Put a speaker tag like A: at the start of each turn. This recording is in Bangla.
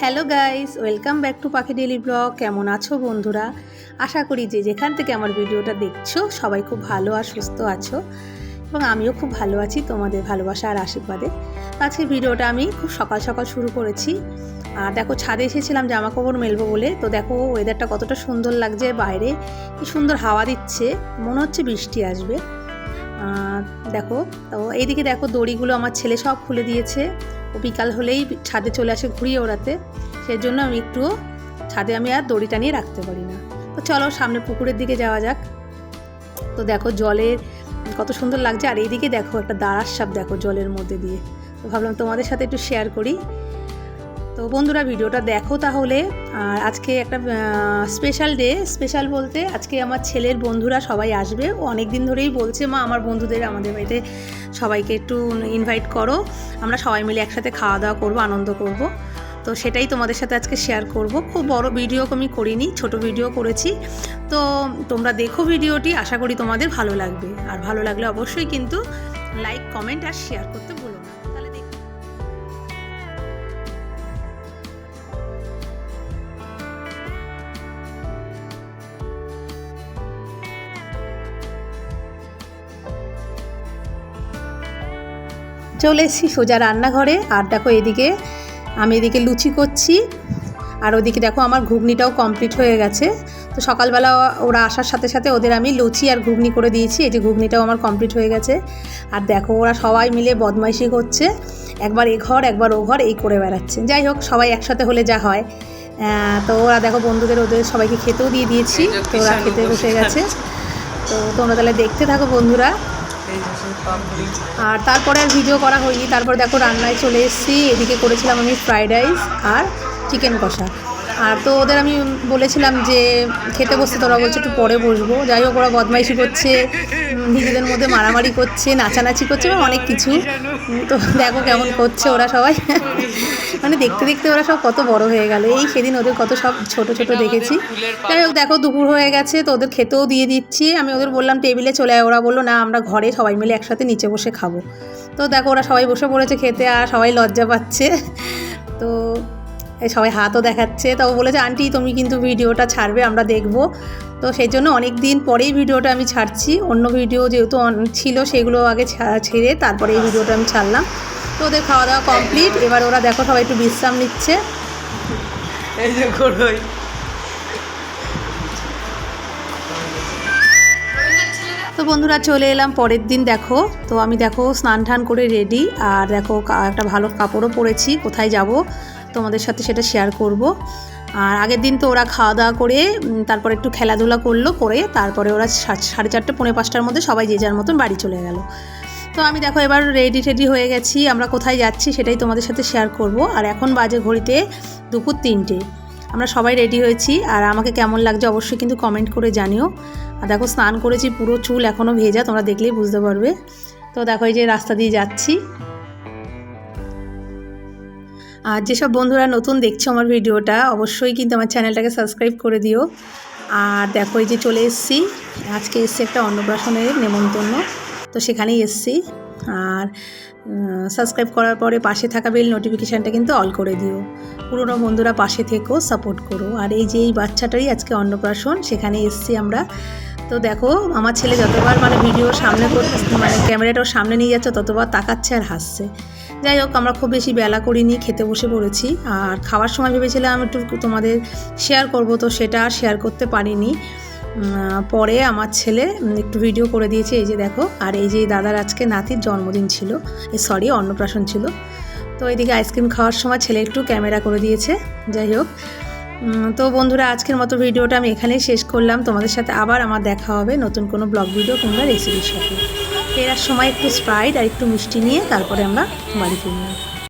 A: Hello guys, welcome back to Pakhi daily vlog. কেমন আছো বন্ধুরা? আশা করি যে যেখান থেকে আমার ভিডিওটা দেখছ, সবাই খুব ভালো আর সুস্থ আছো এবং আমিও খুব ভালো আছি তোমাদের ভালোবাসা আর আশীর্বাদে। আজকে ভিডিওটা আমি খুব সকাল সকাল শুরু করেছি। আর দেখো, ছাদে এসেছিলাম জামা কাপড় মেলবো বলে। তো দেখো ওয়েদারটা কতটা সুন্দর লাগছে বাইরে। কি সুন্দর হাওয়া দিচ্ছে। মনে হচ্ছে বৃষ্টি আসবে। দেখো, তো এইদিকে দেখো, দড়িগুলো আমার ছেলে সব খুলে দিয়েছে। বিকাল হলেই ছাদে চলে আসে ঘুরিয়ে ওড়াতে সেই জন্য আমি একটুও ছাদে আমি আর দড়ি টানিয়ে রাখতে পারি না। তো চলো সামনে পুকুরের দিকে যাওয়া যাক। তো দেখো জলের কত সুন্দর লাগছে, আর এইদিকে দেখো একটা দাঁড়ার সাপ দেখো জলের মধ্যে দিয়ে। তো ভাবলাম তোমাদের সাথে একটু শেয়ার করি। তো বন্ধুরা ভিডিওটা দেখো তাহলে। আর আজকে একটা স্পেশাল ডে স্পেশাল বলতে আজকে আমার ছেলের বন্ধুরা সবাই আসবে। অনেক দিন ধরেই বলছে, মা, আমার বন্ধুদের, আমাদের বাড়িতে সবাইকে একটু ইনভাইট করো। আমরা সবাই মিলে একসাথে খাওয়া দাওয়া করব, আনন্দ করব। তো সেটাই তোমাদের সাথে আজকে শেয়ার করব। খুব বড় ভিডিও আমি করিনি, ছোট ভিডিও করেছি। তো তোমরা দেখো ভিডিওটি, আশা করি তোমাদের ভালো লাগবে। আর ভালো লাগলে অবশ্যই কিন্তু লাইক কমেন্ট আর শেয়ার করতে ভুলো চলে এসেছি সোজা রান্নাঘরে। আর দেখো এদিকে আমি এদিকে লুচি করছি আর ওদিকে দেখো আমার ঘুগনিটাও কমপ্লিট হয়ে গেছে। তো সকালবেলা ওরা আসার সাথে সাথে ওদের আমি লুচি আর ঘুগনি করে দিয়েছি এই যে ঘুগনিটাও আমার কমপ্লিট হয়ে গেছে। আর দেখো ওরা সবাই মিলে বদমাইশি করছে একবার এ ঘর একবার ও ঘর এই করে বেড়াচ্ছে। যাই হোক সবাই একসাথে হলে যা হয়। তো ওরা দেখো বন্ধুদের ওদের সবাইকে খেতেও দিয়ে দিয়েছি তো ওরা খেতে বসে গেছে। তো তোমরা তাহলে দেখতে থাকো বন্ধুরা। আর তারপরে আর ভিডিও করা হয়নি। তারপর দেখো রান্নায় চলে এসেছি। এদিকে করেছিলাম আমি ফ্রাইড রাইস আর চিকেন কষা। আর তো ওদের আমি বলেছিলাম যে খেতে বসতে, তোরা বলছে একটু পরে বসবো। যাই হোক, ওরা বদমাইশি করছে নিজেদের মধ্যে মারামারি করছে, নাচানাচি করছে এবং অনেক কিছু। তো দেখো কেমন করছে ওরা সবাই। মানে দেখতে দেখতে ওরা সব কত বড় হয়ে গেল। এই সেদিন ওদের কত সব ছোট ছোট দেখেছি। যাই হোক, দেখো দুপুর হয়ে গেছে, তো ওদের খেতেও দিয়ে দিচ্ছি। আমি ওদের বললাম টেবিলে চলে আয়। ওরা বলল, না, আমরা ঘরে সবাই মিলে একসাথে নিচে বসে খাব। তো দেখো ওরা সবাই বসে পড়েছে খেতে, আর সবাই লজ্জা পাচ্ছে। তো সবাই হাতও দেখাচ্ছে। তো ও বলেছে আন্টি তুমি কিন্তু ভিডিওটা ছাড়বে আমরা দেখব। তো সেই জন্য অনেক দিন পরেই ভিডিওটা আমি ছাড়ছি। অন্য ভিডিও যেহেতু ছিল সেগুলো আগে ছেড়ে তারপরে এই ভিডিওটা আমি ছাড়লাম। তো ওদের খাওয়া দাওয়া কমপ্লিট। এবার ওরা দেখো সবাই একটু বিশ্রাম নিচ্ছে।
B: এই যে গড়ই
A: তো বন্ধুরা চলে এলাম পরের দিন দেখো। তো আমি দেখো স্নান টান করে রেডি আর দেখো একটা ভালো কাপড়ও পরেছি কোথায় যাব? তোমাদের সাথে সেটা শেয়ার করব। আর আগের দিন তো ওরা খাওয়া দাওয়া করে তারপরে একটু খেলাধুলা করল করে, তারপরে ওরা সাড়ে চারটে, পৌনে পাঁচটার মধ্যে সবাই যে যার মতন বাড়ি চলে গেল। তো আমি দেখো এবার রেডি টেডি হয়ে গেছি, আমরা কোথায় যাচ্ছি সেটাই তোমাদের সাথে শেয়ার করব। আর এখন বাজে ঘড়িতে দুপুর তিনটে। আমরা সবাই রেডি হয়েছি, আর আমাকে কেমন লাগছে অবশ্যই কিন্তু কমেন্ট করে জানিও। আর দেখো স্নান করেছি, পুরো চুল এখনও ভেজা, তোমরা দেখলেই বুঝতে পারবে। তো দেখো এই যে রাস্তা দিয়ে যাচ্ছি। আর যেসব বন্ধুরা নতুন দেখছ আমার ভিডিওটা, অবশ্যই কিন্তু আমার চ্যানেলটাকে সাবস্ক্রাইব করে দিও। আর দেখো, এই যে চলে এসেছি। আজকে এসছি একটা অন্নপ্রাশনের নেমন্তন্ন, তো সেখানেই এসছি। আর সাবস্ক্রাইব করার পরে পাশে থাকা বেল নোটিফিকেশানটা কিন্তু অল করে দিও। পুরোনো বন্ধুরা পাশে থেকেও সাপোর্ট করো। আর এই যে এই বাচ্চাটারই আজকে অন্নপ্রাশন সেখানে এসছি আমরা। তো দেখো, আমার ছেলে যতবার মানে ভিডিওর সামনে কর- মানে ক্যামেরাটার সামনে নিয়ে যাচ্ছে, ততবার তাকাচ্ছে আর হাসছে। যাই হোক, আমরা খুব বেশি বেলা করিনি, খেতে বসে পড়েছি। আর খাওয়ার সময় ভেবেছিলাম একটু তোমাদের শেয়ার করব, তো সেটা আর শেয়ার করতে পারিনি। পরে আমার ছেলে একটু ভিডিও করে দিয়েছে, এই যে দেখো, আর এই যে দাদার আজকে নাতির জন্মদিন ছিল সরি অন্নপ্রাশন ছিল। তো এইদিকে আইসক্রিম খাওয়ার সময় ছেলে একটু ক্যামেরা করে দিয়েছে, যাই হোক। তো বন্ধুরা, আজকের মতো ভিডিওটা আমি এখানেই শেষ করলাম। তোমাদের সাথে আবার আমার দেখা হবে নতুন কোনো ব্লগ ভিডিও কিংবা রেসিপির সাথে। ফেরার সময় একটু স্প্রাইট আর একটু মিষ্টি নিয়ে তারপরে আমরা বাড়ি ফিরলাম